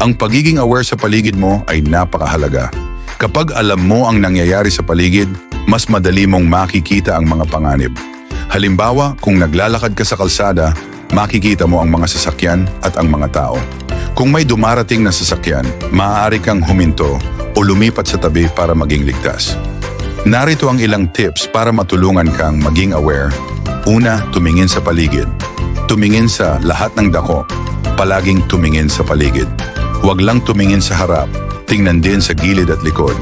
Ang pagiging aware sa paligid mo ay napakahalaga. Kapag alam mo ang nangyayari sa paligid, mas madali mong makikita ang mga panganib. Halimbawa, kung naglalakad ka sa kalsada, makikita mo ang mga sasakyan at ang mga tao. Kung may dumarating na sasakyan, maaari kang huminto o lumipat sa tabi para maging ligtas. Narito ang ilang tips para matulungan kang maging aware. Una, tumingin sa paligid. Tumingin sa lahat ng dako. Palaging tumingin sa paligid. Huwag lang tumingin sa harap. Tingnan din sa gilid at likod.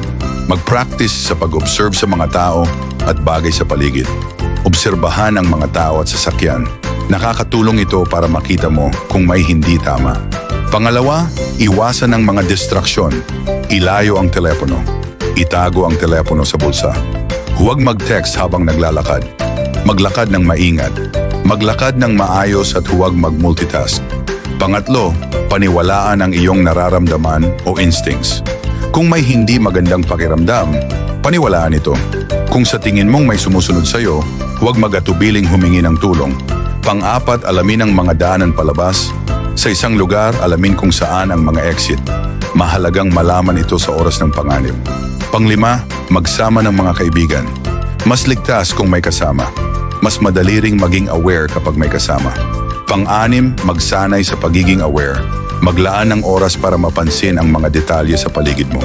Mag-practice sa pag-observe sa mga tao at bagay sa paligid. Obserbahan ang mga tao at sasakyan. Nakakatulong ito para makita mo kung may hindi tama. Pangalawa, iwasan ang mga distraksyon. Ilayo ang telepono. Itago ang telepono sa bulsa. Huwag mag-text habang naglalakad. Maglakad ng maingat. Maglakad ng maayos at huwag mag-multitask. Pangatlo, paniwalaan ang iyong nararamdaman o instincts. Kung may hindi magandang pakiramdam, paniwalaan ito. Kung sa tingin mong may sumusunod sa'yo, huwag magatubiling humingi ng tulong. Pang-apat, alamin ang mga daanan palabas. Sa isang lugar, alamin kung saan ang mga exit. Mahalagang malaman ito sa oras ng panganib. Panglima, magsama ng mga kaibigan. Mas ligtas kung may kasama. Mas madali ring maging aware kapag may kasama. Pang-anim, magsanay sa pagiging aware. Maglaan ng oras para mapansin ang mga detalye sa paligid mo.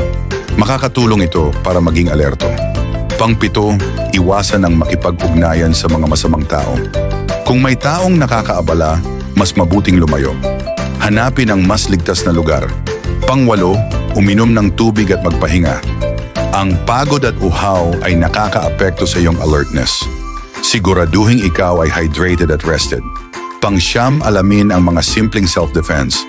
Makakatulong ito para maging alerto. Pangpito, iwasan ang makipag-ugnayan sa mga masamang tao. Kung may taong nakakaabala, mas mabuting lumayo. Hanapin ang mas ligtas na lugar. Pangwalo, uminom ng tubig at magpahinga. Ang pagod at uhaw ay nakakaapekto sa iyong alertness. Siguraduhin ikaw ay hydrated at rested. Pangsyam, alamin ang mga simpleng self-defense.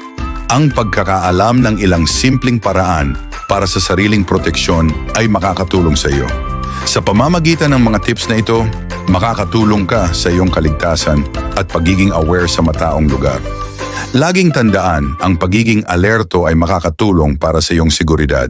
Ang pagkakaalam ng ilang simpleng paraan para sa sariling proteksyon ay makakatulong sa iyo. Sa pamamagitan ng mga tips na ito, makakatulong ka sa iyong kaligtasan at pagiging aware sa mataong lugar. Laging tandaan, ang pagiging alerto ay makakatulong para sa iyong seguridad.